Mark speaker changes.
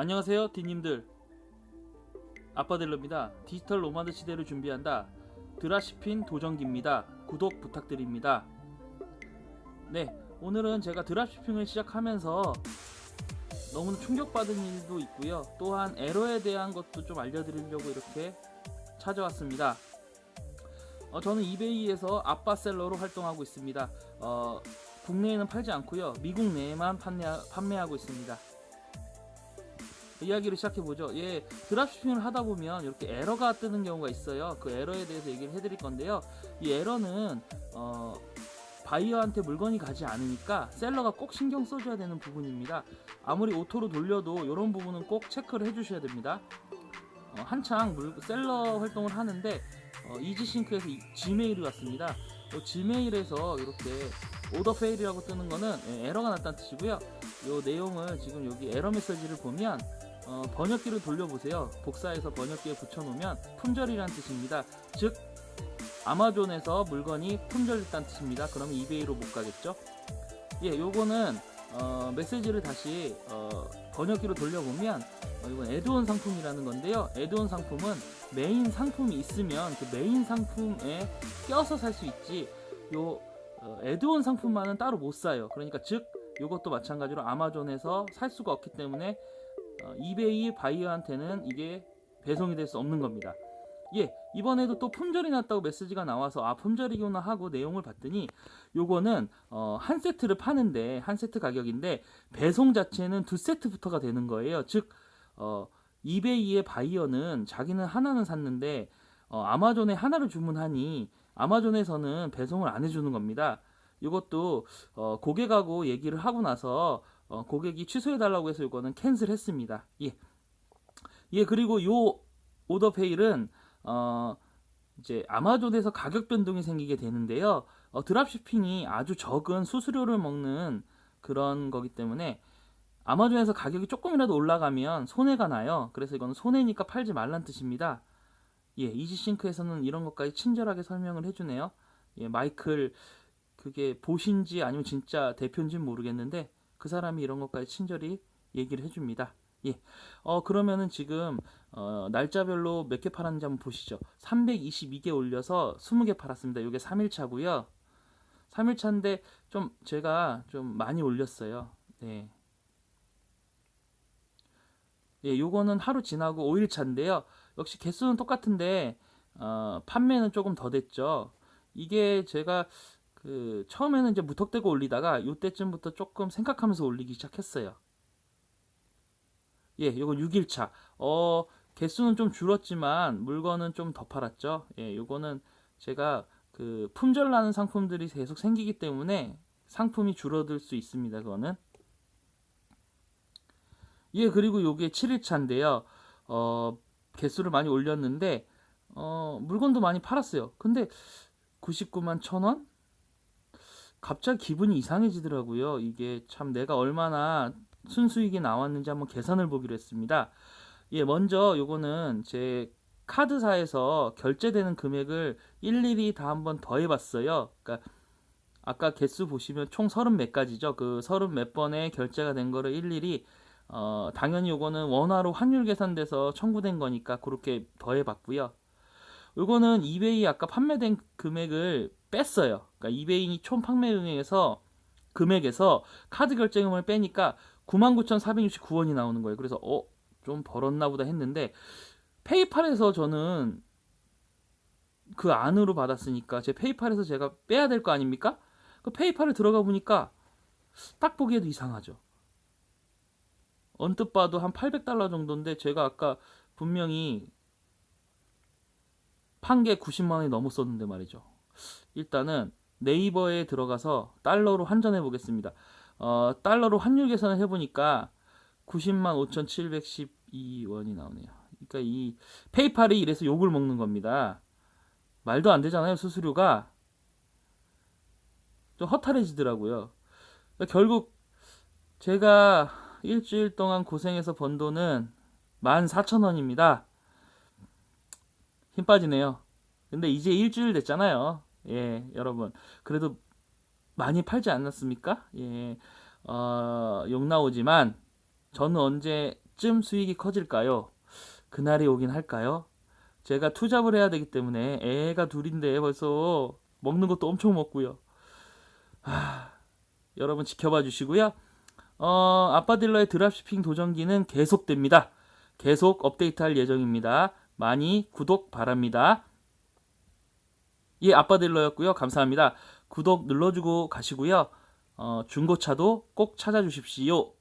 Speaker 1: 안녕하세요 디님들. 아빠델로입니다. 디지털 노마드 시대를 준비한다. 드라시핀 도전기입니다. 구독 부탁드립니다. 네 오늘은 제가 드랍시핑을 시작하면서 너무 충격받은 일도 있고요. 또한 에러에 대한 것도 좀 알려드리려고 이렇게 찾아왔습니다. 어, 저는 이베이에서 아빠셀러로 활동하고 있습니다. 어, 국내에는 팔지 않고요. 미국 내에만 판매, 판매하고 있습니다 이야기를 시작해 보죠. 예, 드랍시핑을 하다 보면 이렇게 에러가 뜨는 경우가 있어요. 그 에러에 대해서 얘기를 해드릴 건데요. 이 에러는 어, 바이어한테 물건이 가지 않으니까 셀러가 꼭 신경 써줘야 되는 부분입니다. 아무리 오토로 돌려도 이런 부분은 꼭 체크를 해주셔야 됩니다. 어, 한창 물, 셀러 활동을 하는데 어, 이지싱크에서 이- 지메일이 왔습니다. 어, 지메일에서 이렇게 오더 페일이라고 뜨는 거는 예, 에러가 났다는 뜻이고요. 이 내용을 지금 여기 에러 메시지를 보면 어, 번역기를 돌려보세요. 복사해서 번역기에 붙여놓으면 품절이라는 뜻입니다. 즉 아마존에서 물건이 품절됐다는 뜻입니다. 그러면 이베이로 못 가겠죠? 예, 요거는 어, 메시지를 다시 어, 번역기로 돌려보면 어, 이건 애드온 상품이라는 건데요. 애드온 상품은 메인 상품이 있으면 그 메인 상품에 껴서 살 수 있지. 요 어, 애드온 상품만은 따로 못 사요. 그러니까 즉 요것도 마찬가지로 아마존에서 살 수가 없기 때문에 어, 이베이 바이어한테는 이게 배송이 될 수 없는 겁니다. 예, 이번에도 또 품절이 났다고 메시지가 나와서 아 품절이구나 하고 내용을 봤더니 요거는 어, 한 세트를 파는데 한 세트 가격인데 배송 자체는 두 세트부터가 되는 거예요. 즉 어, 이베이의 바이어는 자기는 하나는 샀는데 어, 아마존에 하나를 주문하니 아마존에서는 배송을 안 해주는 겁니다. 이것도 어, 고객하고 얘기를 하고 나서 어, 고객이 취소해달라고 해서 이거는 캔슬했습니다. 예. 예, 그리고 요 오더 페일은 어, 이제 아마존에서 가격 변동이 생기게 되는데요. 어, 드랍시핑이 아주 적은 수수료를 먹는 그런 거기 때문에 아마존에서 가격이 조금이라도 올라가면 손해가 나요. 그래서 이건 손해니까 팔지 말란 뜻입니다. 예, 이지싱크에서는 이런 것까지 친절하게 설명을 해주네요. 예, 마이클 그게 보신지 아니면 진짜 대표인지는 모르겠는데 그 사람이 이런 것까지 친절히 얘기를 해줍니다. 예. 어, 그러면은 지금, 어, 날짜별로 몇 개 팔았는지 한번 보시죠. 322개 올려서 20개 팔았습니다. 이게 3일차고요 3일차인데 좀 제가 좀 많이 올렸어요. 네. 예, 요거는 하루 지나고 5일차인데요. 역시 개수는 똑같은데, 어, 판매는 조금 더 됐죠. 이게 제가 그 처음에는 이제 무턱대고 올리다가 요때쯤부터 조금 생각하면서 올리기 시작했어요. 예, 요거 6일차. 어, 개수는 좀 줄었지만 물건은 좀 더 팔았죠. 예, 요거는 제가 그 품절 나는 상품들이 계속 생기기 때문에 상품이 줄어들 수 있습니다. 그거는. 예, 그리고 요게 7일차인데요. 어, 개수를 많이 올렸는데 어, 물건도 많이 팔았어요. 근데 99만 1000원? 갑자기 기분이 이상해지더라고요. 이게 참 내가 얼마나 순수익이 나왔는지 한번 계산을 보기로 했습니다. 예, 먼저 요거는 제 카드사에서 결제되는 금액을 일일이 다 한번 더해 봤어요. 그러니까 아까 개수 보시면 총30몇 가지죠. 그30몇 번에 결제가 된 거를 일일이 어, 당연히 요거는 원화로 환율 계산돼서 청구된 거니까 그렇게 더해 봤고요. 요거는 이베이 아까 판매된 금액을 뺐어요. 그러니까 이베이 총 판매 금액에서 금액에서 카드 결제금을 빼니까 99,469원이 나오는 거예요. 그래서 어, 좀 벌었나 보다 했는데 페이팔에서 저는 그 안으로 받았으니까 제 페이팔에서 제가 빼야 될 거 아닙니까? 그 페이팔에 들어가 보니까 딱 보기에도 이상하죠. 언뜻 봐도 한 800달러 정도인데 제가 아까 분명히 판 게 90만 원이 넘었었는데 말이죠. 일단은 네이버에 들어가서 달러로 환전해 보겠습니다. 어, 달러로 환율 계산을 해보니까 90만 5,712원이 나오네요. 그러니까 이 페이팔이 이래서 욕을 먹는 겁니다. 말도 안 되잖아요, 수수료가. 좀 허탈해지더라고요. 그러니까 결국 제가 일주일 동안 고생해서 번 돈은 14,000원입니다. 힘 빠지네요. 근데 이제 일주일 됐잖아요. 예, 여러분. 그래도 많이 팔지 않았습니까? 예, 어, 욕 나오지만 저는 언제 언제쯤 수익이 커질까요? 그날이 오긴 할까요? 제가 투잡을 해야 되기 때문에 애가 둘인데 벌써 먹는 것도 엄청 먹고요. 아, 여러분 지켜봐 주시고요. 어, 아빠 딜러의 드랍시핑 도전기는 계속됩니다. 계속 업데이트할 예정입니다. 많이 구독 바랍니다. 예, 아빠딜러였고요. 감사합니다. 구독 눌러주고 가시고요. 어, 중고차도 꼭 찾아주십시오.